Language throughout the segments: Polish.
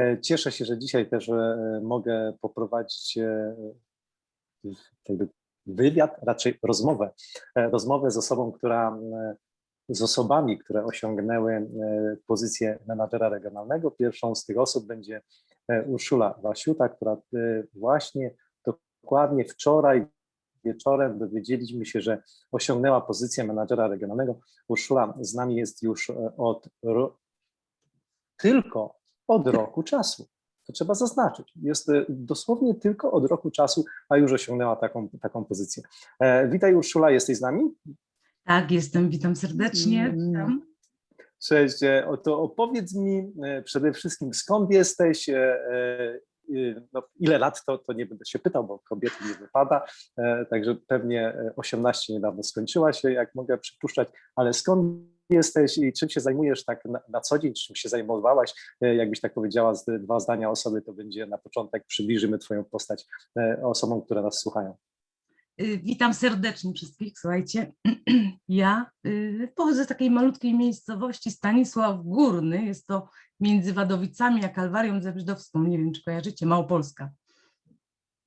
E, Cieszę się, że dzisiaj też e, mogę poprowadzić e, wywiad, raczej rozmowę. Rozmowę z osobą, która z osobami, które osiągnęły pozycję menadżera regionalnego. Pierwszą z tych osób będzie Urszula Wasiuta, która właśnie dokładnie wczoraj wieczorem dowiedzieliśmy się, że osiągnęła pozycję menadżera regionalnego. Urszula z nami jest już od tylko od roku czasu. To trzeba zaznaczyć. Jest e, dosłownie tylko od roku czasu, a już osiągnęła taką, taką pozycję. E, Witaj Urszula, jesteś z nami? Tak, jestem, witam serdecznie. Mm. Witam. Cześć, e, to opowiedz mi e, przede wszystkim skąd jesteś, no, ile lat to, to nie będę się pytał, bo kobiety nie wypada, także pewnie e, 18 niedawno skończyłaś, e, jak mogę przypuszczać, ale skąd jesteś i czym się zajmujesz tak na, na co dzień, czym się zajmowałaś, E, jakbyś tak powiedziała z dwa zdania o sobie, to będzie na początek, przybliżymy twoją postać e, osobom, które nas słuchają. Y, Witam serdecznie wszystkich. Słuchajcie, ja pochodzę z takiej malutkiej miejscowości Stanisław Górny. Jest to między Wadowicami a Kalwarią Zebrzydowską. Nie wiem, czy kojarzycie, Małopolska.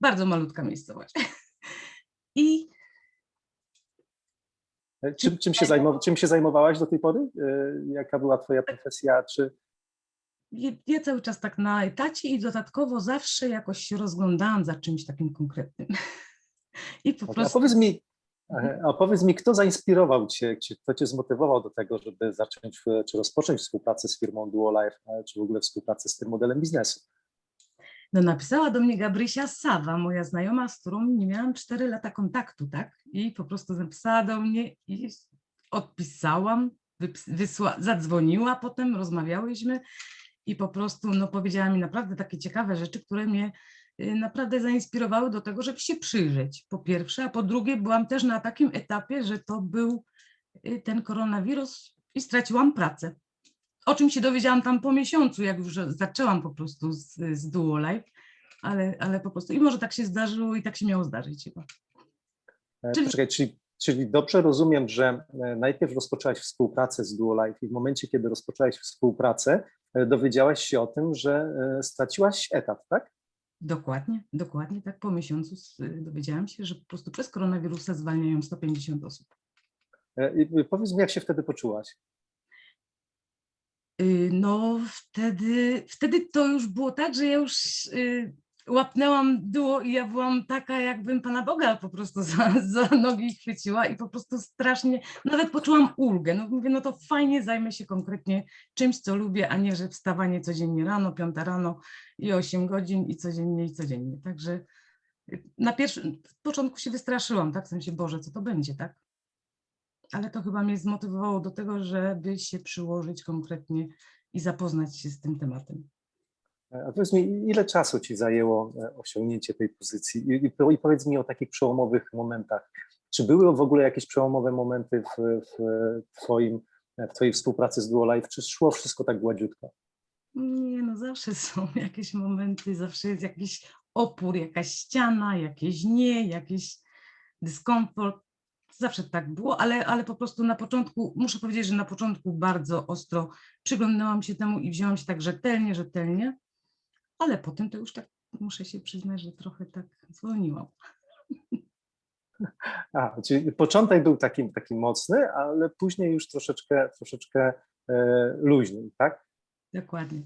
Bardzo malutka miejscowość. I E, Czym, czym, się zajmow- czym się zajmowałaś do tej pory? E, Jaka była twoja profesja? Czy ja, ja cały czas tak na etacie i dodatkowo zawsze jakoś się rozglądałam za czymś takim konkretnym. I po A prostu powiedz mi, e, a powiedz mi, kto zainspirował cię, kto cię zmotywował do tego, żeby zacząć czy rozpocząć współpracę z firmą DuoLife, e, czy w ogóle współpracę z tym modelem biznesu? No napisała do mnie Gabrysia Sawa, moja znajoma, z którą nie miałam 4 lata kontaktu, tak? I po prostu napisała do mnie i odpisałam, wysła, zadzwoniła potem, rozmawiałyśmy i po prostu no, powiedziała mi naprawdę takie ciekawe rzeczy, które mnie y, naprawdę zainspirowały do tego, żeby się przyjrzeć, po pierwsze, a po drugie byłam też na takim etapie, że to był y, ten koronawirus i straciłam pracę o czym się dowiedziałam tam po miesiącu, jak już zaczęłam po prostu z, z Duo Life, ale, ale po prostu i może tak się zdarzyło i tak się miało zdarzyć chyba. E, Czyli- Poczekaj, czyli, czyli dobrze rozumiem, że e, najpierw rozpoczęłaś współpracę z DuoLife i w momencie, kiedy rozpoczęłaś współpracę, e, dowiedziałaś się o tym, że straciłaś etat, tak? Dokładnie, dokładnie tak po miesiącu dowiedziałam się, że po prostu przez koronawirusa zwalniają 150 osób. I Powiedz mi, jak się wtedy poczułaś? Y, No wtedy, wtedy to już było tak, że ja już y, łapnęłam duo i ja byłam taka, jakbym Pana Boga po prostu za, za nogi chwyciła i po prostu strasznie, nawet poczułam ulgę. No mówię, no to fajnie zajmę się konkretnie czymś, co lubię, a nie, że wstawanie codziennie rano, piąta rano i 8 godzin i codziennie i codziennie. Także y, na pierwszym, w początku się wystraszyłam, tak, w sensie, Boże, co to będzie, tak? Ale to chyba mnie zmotywowało do tego, żeby się przyłożyć konkretnie i zapoznać się z tym tematem. E, A powiedz mi, ile czasu ci zajęło e, osiągnięcie tej pozycji? I, i, po- i powiedz mi o takich przełomowych momentach. Czy były w ogóle jakieś przełomowe momenty w, w, twoim, w twojej współpracy z DuoLife, czy szło wszystko tak gładziutko? Nie, no zawsze są jakieś momenty, zawsze jest jakiś opór, jakaś ściana, jakieś nie, jakiś dyskomfort. Zawsze tak było, ale, ale po prostu na początku, muszę powiedzieć, że na początku bardzo ostro przyglądałam się temu i wzięłam się tak rzetelnie, rzetelnie, ale potem to już tak, muszę się przyznać, że trochę tak zwolniłam. A, czyli początek był taki, taki mocny, ale później już troszeczkę, troszeczkę e, luźny, tak? Dokładnie.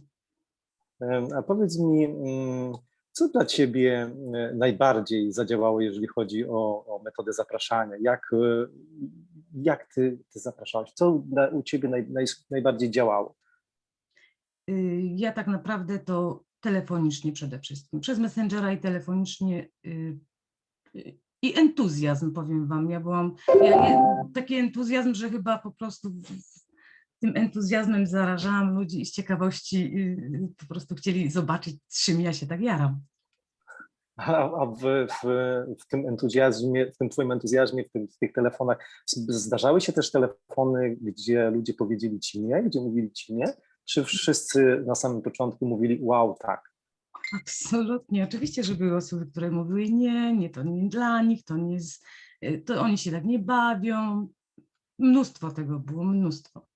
A powiedz mi, mm, co dla ciebie e, najbardziej zadziałało, jeżeli chodzi o, o metodę zapraszania? Jak, e, jak ty, ty zapraszałaś? Co u ciebie naj, naj, najbardziej działało? Y, Ja tak naprawdę to telefonicznie przede wszystkim, przez Messengera i telefonicznie y, y, i entuzjazm, powiem Wam. Ja byłam, ja, taki entuzjazm, że chyba po prostu tym entuzjazmem zarażałam ludzi i z ciekawości y, po prostu chcieli zobaczyć, czym ja się tak jaram. A, w, w, w tym entuzjazmie, w tym twoim entuzjazmie, w, tym, w tych telefonach zdarzały się też telefony, gdzie ludzie powiedzieli ci nie, gdzie mówili ci nie? Czy wszyscy na samym początku mówili wow, tak? Absolutnie. Oczywiście, że były osoby, które mówiły nie, nie, to nie dla nich, to nie jest, y, to oni się tak nie bawią. Mnóstwo tego było, mnóstwo.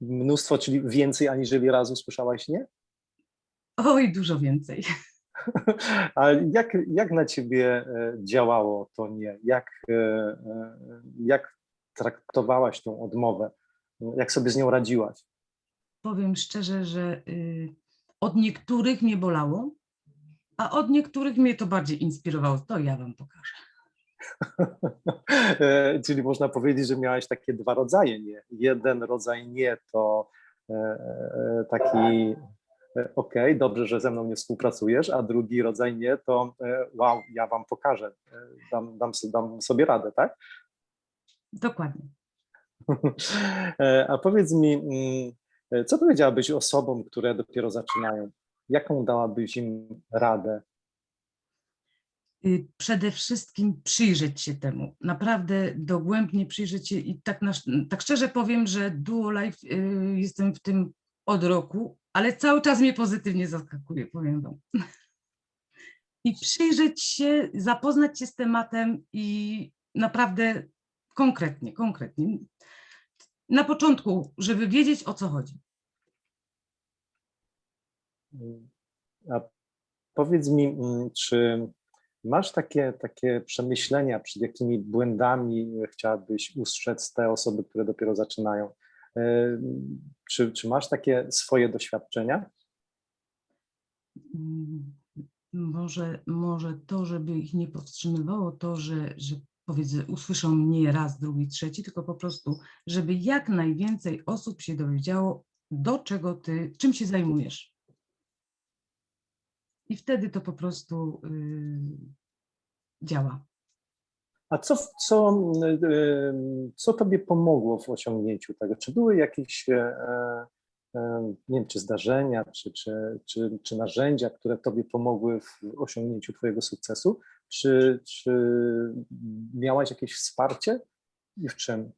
Mnóstwo, czyli więcej aniżeli razu słyszałaś nie? Oj, dużo więcej. A jak, jak na ciebie e, działało to nie? Jak, e, e, jak traktowałaś tą odmowę? Jak sobie z nią radziłaś? Powiem szczerze, że y, od niektórych mnie bolało, a od niektórych mnie to bardziej inspirowało. To ja wam pokażę. E, Czyli można powiedzieć, że miałaś takie dwa rodzaje nie. Jeden rodzaj nie to e, e, taki okej, dobrze, że ze mną nie współpracujesz, a drugi rodzaj nie to wow, ja wam pokażę, dam, dam, dam sobie radę, tak? Dokładnie. A powiedz mi, mm, co powiedziałabyś osobom, które dopiero zaczynają? Jaką dałabyś im radę? Y, Przede wszystkim przyjrzeć się temu, naprawdę dogłębnie przyjrzeć się i tak, na, tak szczerze powiem, że Duo Life y, jestem w tym od roku, ale cały czas mnie pozytywnie zaskakuje, powiem wam. I przyjrzeć się, zapoznać się z tematem i naprawdę konkretnie, konkretnie. Na początku, żeby wiedzieć o co chodzi. A powiedz mi, mm, czy masz takie, takie przemyślenia, przed jakimi błędami chciałabyś ustrzec te osoby, które dopiero zaczynają? E, Czy, czy masz takie swoje doświadczenia? Mm, Może, może to, żeby ich nie powstrzymywało, to, że, że powiedzmy, usłyszą mnie raz, drugi, trzeci, tylko po prostu, żeby jak najwięcej osób się dowiedziało, do czego ty, czym się zajmujesz. I wtedy to po prostu y, działa. A co, co, y, co tobie pomogło w osiągnięciu tego? Czy były jakieś, e, e, nie wiem, czy zdarzenia, czy, czy, czy, czy narzędzia, które tobie pomogły w osiągnięciu twojego sukcesu? Czy, czy miałaś jakieś wsparcie i w czym?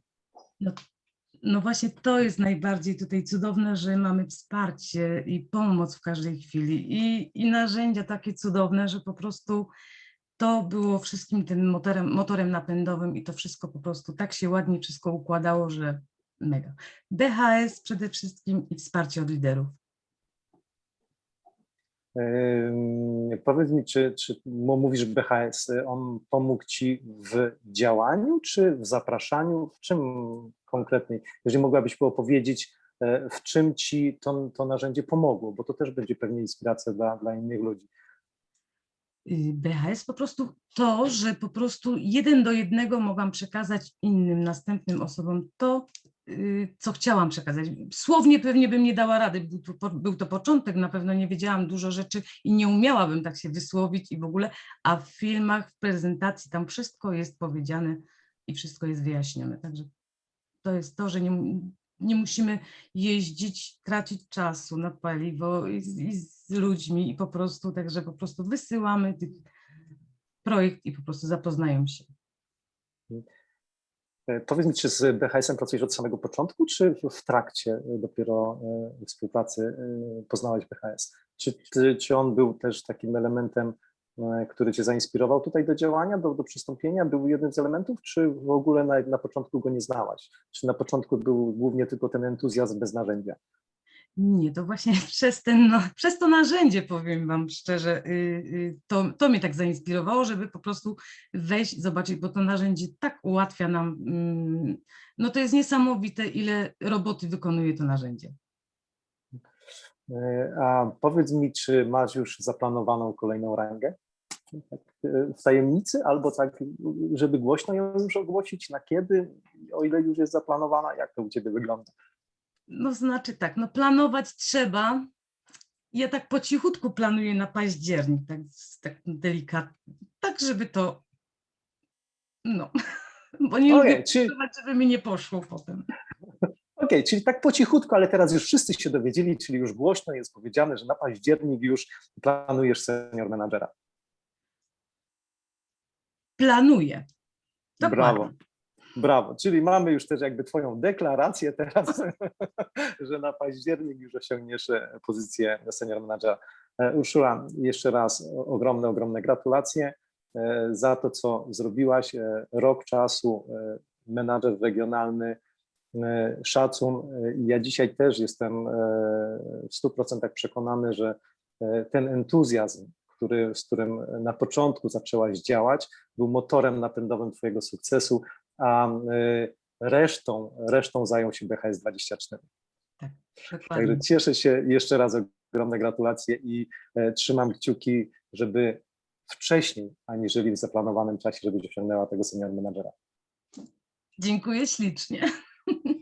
No właśnie to jest najbardziej tutaj cudowne, że mamy wsparcie i pomoc w każdej chwili i, i narzędzia takie cudowne, że po prostu to było wszystkim tym motorem, motorem napędowym i to wszystko po prostu tak się ładnie wszystko układało, że mega. DHS przede wszystkim i wsparcie od liderów. Powiedz mi, czy, czy mówisz BHS, on pomógł ci w działaniu, czy w zapraszaniu? W czym konkretniej? Jeżeli mogłabyś powiedzieć, e, w czym ci to, to narzędzie pomogło, bo to też będzie pewnie inspiracja dla, dla innych ludzi. Y, BHS po prostu to, że po prostu jeden do jednego mogłam przekazać innym, następnym osobom to, y, co chciałam przekazać. Słownie pewnie bym nie dała rady, był to, był to początek, na pewno nie wiedziałam dużo rzeczy i nie umiałabym tak się wysłowić i w ogóle, a w filmach, w prezentacji tam wszystko jest powiedziane i wszystko jest wyjaśnione. Także to jest to, że nie, nie musimy jeździć, tracić czasu na paliwo i, i z ludźmi i po prostu, także po prostu wysyłamy tych projekt i po prostu zapoznają się. Powiedz mi, czy z BHS-em pracujesz od samego początku, czy w- trakcie e, dopiero e, współpracy e, poznałaś BHS? Czy, czy on był też takim elementem, który cię zainspirował tutaj do działania, do, do przystąpienia? Był jednym z elementów, czy w ogóle na, na początku go nie znałaś? Czy na początku był głównie tylko ten entuzjazm bez narzędzia? Nie, to właśnie przez, ten, no, przez to narzędzie, powiem Wam szczerze, y, y, to, to mnie tak zainspirowało, żeby po prostu wejść, zobaczyć, bo to narzędzie tak ułatwia nam, mm, no to jest niesamowite, ile roboty wykonuje to narzędzie. E, A powiedz mi, czy masz już zaplanowaną kolejną rangę? Tak, W tajemnicy, albo tak, żeby głośno ją już ogłosić, na kiedy, o ile już jest zaplanowana, jak to u Ciebie wygląda? No znaczy tak, no planować trzeba. Ja tak po cichutku planuję na październik, tak, tak delikatnie, tak żeby to, no, bo nie Okej, lubię czyli- żeby mi nie poszło potem. Okej, czyli tak po cichutku, ale teraz już wszyscy się dowiedzieli, czyli już głośno jest powiedziane, że na październik już planujesz senior menadżera. Planuję. Dokładnie. Brawo, czyli mamy już też jakby Twoją deklarację teraz, że na październik już osiągniesz e, pozycję senior menadżera. E, Urszula, jeszcze raz ogromne, ogromne gratulacje e, za to, co zrobiłaś. Rok czasu, menadżer regionalny, szacun. Ja dzisiaj też jestem w 100% przekonany, że ten entuzjazm, który, z którym na początku zaczęłaś działać, był motorem napędowym Twojego sukcesu, a e, resztą, resztą zajął się BHS 24. Dokładnie. Także cieszę się jeszcze raz, ogromne gratulacje i e, trzymam kciuki, żeby wcześniej, aniżeli w zaplanowanym czasie, żebyś osiągnęła tego senior menadżera. Dziękuję ślicznie.